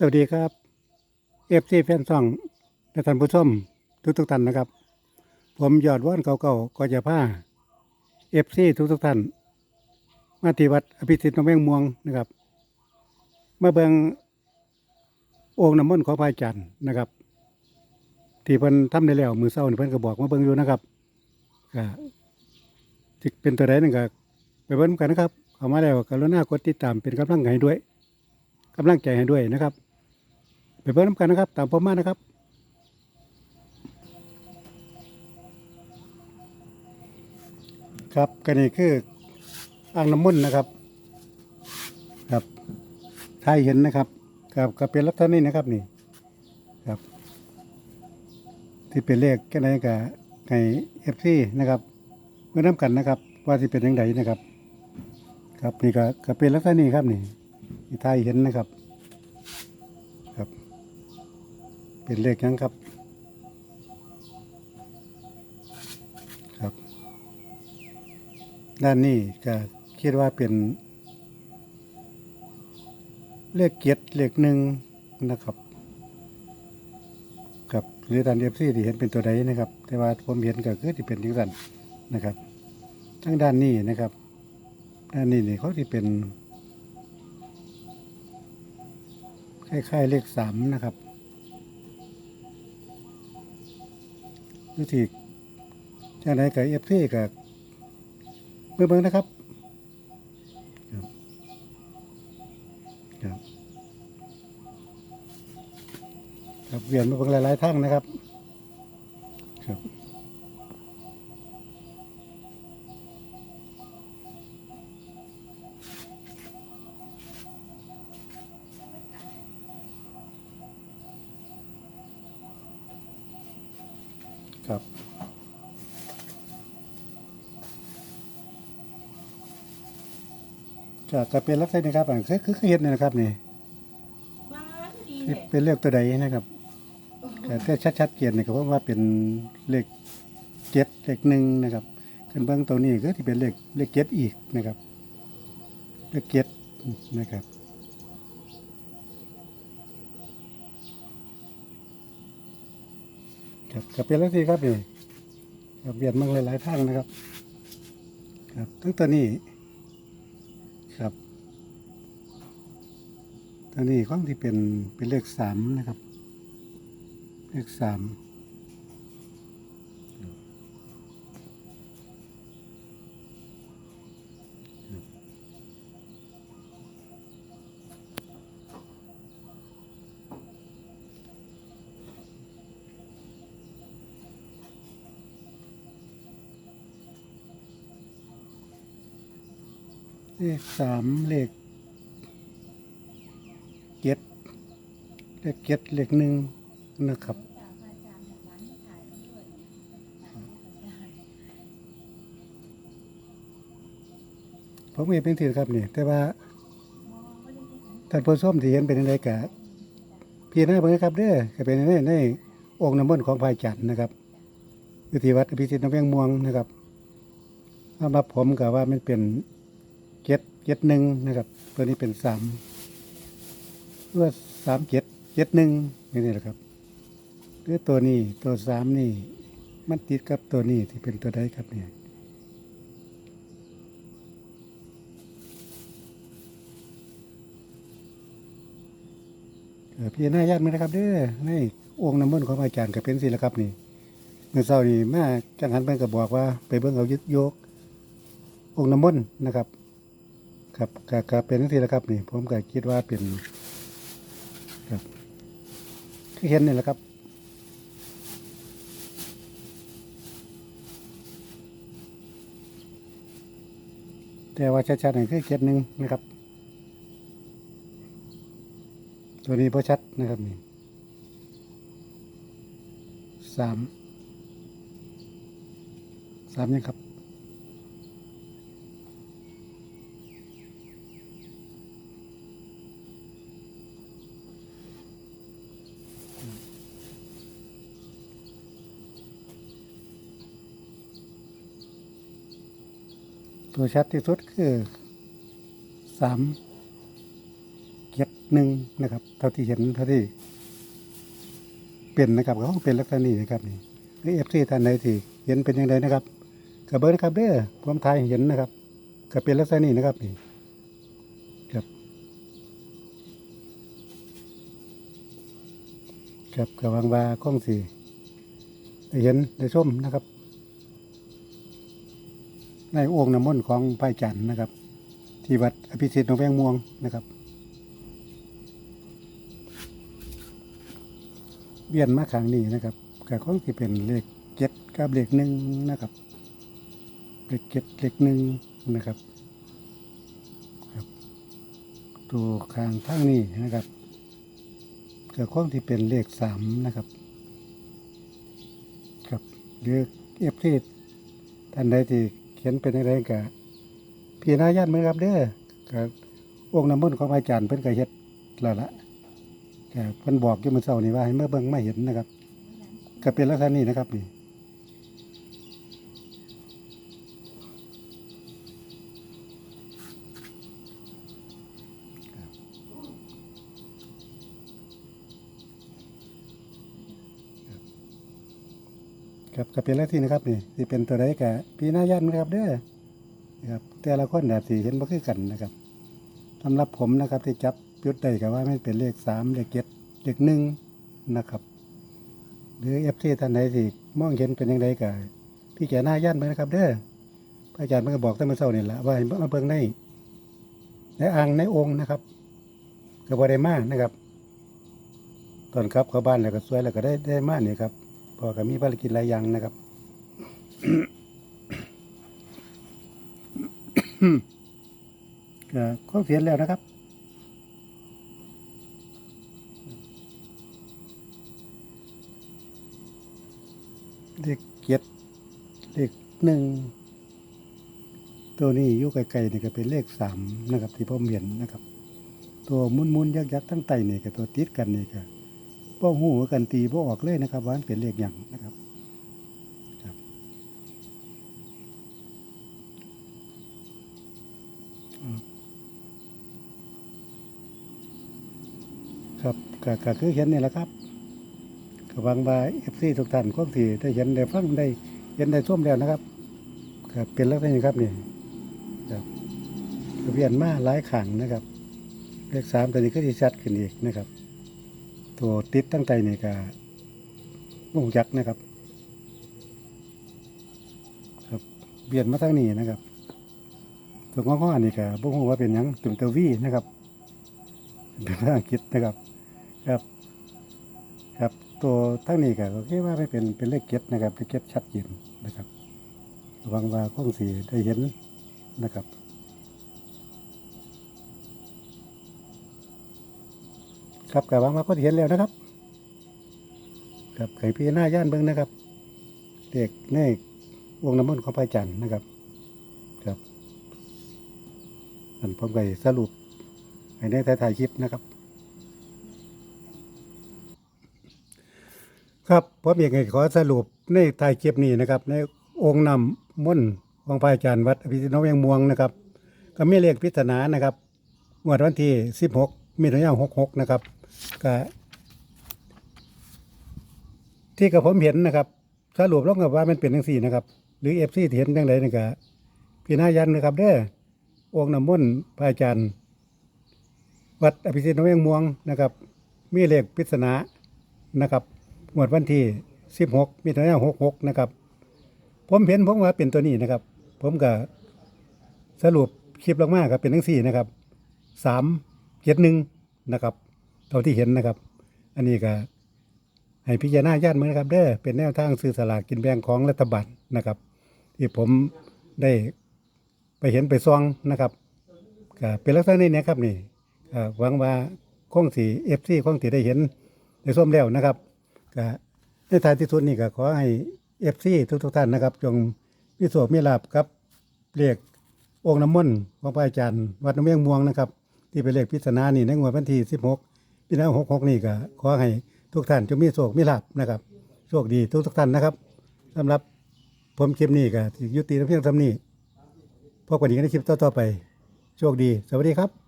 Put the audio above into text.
สวัสดีครับเอฟซีแฟนซองและท่านผู้ชมทุกทุกท่านนะครับ ผมยอดว่านเก่าๆก็จะผ้าเอฟซีทุกทุกท่านมาที่วัดอภิสิทธิ์นำแมงม่วงนะครับมาเบิงองค์น้ำมนต์ของพระอาจารย์นะครับ ที่เพิ่นทำได้แล้วมือเศร้านี่เพิ่นก็บอกมาเบิงอยู่นะครับก็สิเป็นตัวใดนั่นก็ไปเบิ่งกันนะครับเข้ามาแล้วกรุณากดติดตามเป็นกำลังใจให้ด้วยกำลังใจให้ด้วยนะครับ เบิ่งน้ำกันนะครับ ตามผมมานะครับ ครับก็นี่คืออ่างน้ำมนนะครับ ครับถ้าเห็นนะครับครับก็เป็นลักษณะนี้นะครับนี่ครับ ที่เป็นเลขแค่ไหนกับไก่เอฟซีนะครับเมื่อน้ำกันนะครับ ว่าที่เป็นยังไงนะครับ ครับนี่ก็ก็เป็นลักษณะนี้ครับนี่ที่ไทยเห็นนะครับ เป็นเลขยังครับ ครับ ด้านนี้ก็คิดว่าเป็น เลขเกียรติเลขหนึ่งนะครับครับหรือตามเอฟซีที่เห็นเป็นตัวใดนะครับ แต่ว่าผมเห็นก็คือที่เป็นที่สันนะครับ ทั้งด้านนี้นะครับ ด้านนี้นี่เขาที่เป็นคล้ายๆเลขสามนะครับ หรือที่จากไหนกับเอฟซีกับเบิ่งเบื้องนะครับครับครับครับเวียนมาเบิ่งหลายๆทั้งนะครับ ครับ ครับก็ก็เป็นลักษณะนี้ครับอ่าคือคือเห็นนี่นะครับนี่มาดีที่เลยเป็นเลขตัวใดนะครับแต่แต่ชัดๆเกียนนี่ก็เพราะว่าเป็นเลขเจ็ดเลขหนึ่งนะครับกันเบื้องตัวนี้ก็ที่เป็นเลขเลขเจ็ดอีกนะครับ เลขเจ็ดนะครับ ครับก็เป็นลักษณะครับนี่ครับเบียดมั่งหลายๆทางนะครับ ครับตั้งตัวนี้ครับตัวนี้ข้องที่เป็นเป็นเลขสามนะครับ เลขสาม เลขสามเลขเจ็ดเลขเจ็ดเลขหนึ่งนะครับผมเห็นเป็นถือครับนี่แต่ว่าท่านผู้ชมที่เห็นเป็นอะไรกะพี่น้าเบิ่งครับเด้อก็เป็นในในองค์น้ำมนต์ของพระอาจารย์นะครับอยู่ที่วัดอภิสิทธิ์น้ำแวงม่วงนะครับสำหรับผมก็ว่ามันเป็น เจ็ดหนึ่งนะครับ ตัวนี้เป็นสามเพื่อสามเจ็ดเจ็ดหนึ่งนี่แหละครับหรือตัวนี้ตัวสามนี่ มันติดกับตัวนี้ที่เป็นตัวใดครับเนี่ยพี่น้าญาติมั้ยนะครับเด้อในองค์น้ำมันของอาจารย์ก็เป็นสิละครับนี่เมื่อเช้านี่แมาจังหันเพิ่นก็บอกว่า ไปเบิ่งเอายึดโยก องค์น้ำมันนะครับ ครับก็ก็เป็นสิละครับนี่ผมก็คิดว่าเป็นครับคือเห็นนี่แหละครับแต่ว่าชัดๆหนี่คือเจ็ดหนึ่งนะครับ ตัวนี้พอชัดนะครับนี่สามสามยังครับ ตัวชัดที่สุดคือสามเจ็ดหนึ่งนะครับ เท่าที่เห็นเท่าที่เป็นนะครับเขาเป็นลักษณะนี้นะครับนี่เอฟซีท่านใดที่เห็นเป็นยังไงนะครับกระเบิดนะครับเด้อผมทายเห็นนะครับก็เป็นลักษณะนี้นะครับนี่ครับครับกระวังวาข้องสีได้เห็นได้ชมนะครับ ในโอ่งน้ำมนต์ของพระอาจันทร์นะครับ ที่วัดอภิสิทธิ์หนองแวงม่วงนะครับเบียนมาขางนี้นะครับกับของที่เป็นเลขเจ็ดกับเลขหนึ่งนะครับ เลขเจ็ดเลขหนึ่งนะครับครับ ตัวขางทั้งนี้นะครับกับของที่เป็นเลขสามนะครับครับหรือเอฟซีท่านใดที่ เขียนเป็นอะไรกับพี่นาญาติเหมือนครับเด้อกับองค์น้ำมนต์ของอาจารย์เพิ่นก็เฮ็ดแล้วละก็เพิ่นบอกอยู่มื้อเช้านี่ว่าให้เมื่อเบิ่งมาเห็นนะครับ ก็เป็นลักษณะนี้นะครับนี่ ครับก็เป็นลักษณะนี้นะครับนี่ที่เป็นตัวใดก็พี่นาญาติเหมือนครับเด้อนะครับแต่ละคนน่ะสิเห็นบ่คือกันนะครับสำหรับผมนะครับที่จับยุดได้ก็ว่าไมันเป็นเลขสามเลขเจ็ดเลขหนึ่งนะครับ หรือเอฟซีท่านใดที่มองเห็นเป็นยังไงก็พี่แก่หน้าย่านไปนะครับเด้อพระอาจารย์มันก็บอกตั้งแต่เช้านี่แหละว่ามาเบิ่งในในอ่างในองค์นะครับก็บ่ได้มานะครับ ตอนครับเข้าบ้านแล้วก็สวยแล้วก็ได้ได้มาเนี่ยครับ พอก็มีภารกิจหลายอย่างนะครับก็ข้อเสียแล้วนะครับเลขเจ็ดเลขหนึ่งตัวนี้อยู่ไกลๆนี่ก็เป็นเลขสามนะครับ ที่ผมเห็นนะครับ ตัวมุนๆยักษ์ๆทั้งไตนี่กับตัวติดกันนี่ก็ ป้องหูกันตีบ่ออกเลยนะครับว่านเป็นเลขอย่างนะครับครับ ครับก็ก็คือเห็นนี่แหละครับก็หวังว่าเอฟซีทุกท่านคงที่ได้เห็นได้ฟังได้เห็นได้ชมแล้วนะครับครับเป็นลักษณะนี้ครับนี่ครับเวียนมาหลายขังนะครับ เลขสามตัวนี้ก็ที่ชัดขึ้นอีกนะครับ ตัวติดตั้งใจนี่ก็มุ่งยักษ์นะครับ ครับเบียนมาทางนี้นะครับตัวง้อๆนี่ก็บ่ฮู้ว่าเป็นยังตุ่มเตวีนะครับเป็นภาษาอังกฤษนะครับ ครับ ครับตัวทั้งนี้ก็คิดว่าไม่เป็นเป็นเลขเก็ดนะครับเลขเก็ดชัดเจนนะครับหวังว่าคงสีได้เห็นนะครับ ครับกับวังว่าก็เห็นแล้วนะครับครับไข่พี่หน้าย่านเบิ้งนะครับ เด็กในวงน้ำมันต์ของพระอจันทร์นะครับ ครับอันผมก็สรุปให้ในถ่ายคลิปนะครับ ครับผมอยากให้ขอสรุปในท้ายคลิปนี้นะครับ ในองค์นำมนต์ของพระอาจารย์วัดอภิสิทธิ์น้องเวียงม่วงนะครับ ก็มีเลขพิจารณานะครับงวดวันที่ 16 มิถุนายน66นะครับก็ที่กับผมเห็นนะครับสรุปลงกับว่ามันเป็นทั้งสี่นะครับ หรือเอฟซีเห็นจังไดนี่ก็พี่นายันนะครับ เด้อองค์นำมนต์พระอาจารย์ วัดอภิสิทธิ์น้องเวงม่วงนะครับ มีเลขปริศนานะครับงวดวันที่16มิถุนายน66นะครับ ผมเห็นผมว่าเป็นตัวนี้นะครับ ผมก็สรุปคลิปลงมากครับเป็นทั้งสี่นะครับสาม เจ็ดหนึ่งนะครับเท่าที่เห็นนะครับ อันนี้ก็ให้พิจารณาญาติเมือนะครับเด้อเป็นแนวทางซื้อสลากกินแบ่งของรัฐบาลนะครับ ที่ผมได้ไปเห็นไปซองนะครับก็เป็นลักษณะนี้นะครับนี่หวังว่าคงสีเอฟซีคงสีได้เห็นได้ส้มแล้วนะครับก็ในท้ายที่สุดนี่ก็ขอให้เอฟซีทุกทุกท่านนะครับ จงมีโสมีลาบครับเรียกองค์น้ำมนต์ของพระอาจารย์ วัดน้ำเมียงม่วงนะครับ ที่เป็นเลขพิศนานี่ในงวดวันที่16พี่น้า66นี่ก็ขอให้ทุกท่านจงมีโชคมีลาบนะครับโชคดีทุกทุกท่านนะครับสำหรับผมคลิปนี้ก็ยุติเพียงเท่านี้พบกันอีกในคลิปต่อๆไป โชคดี สวัสดีครับ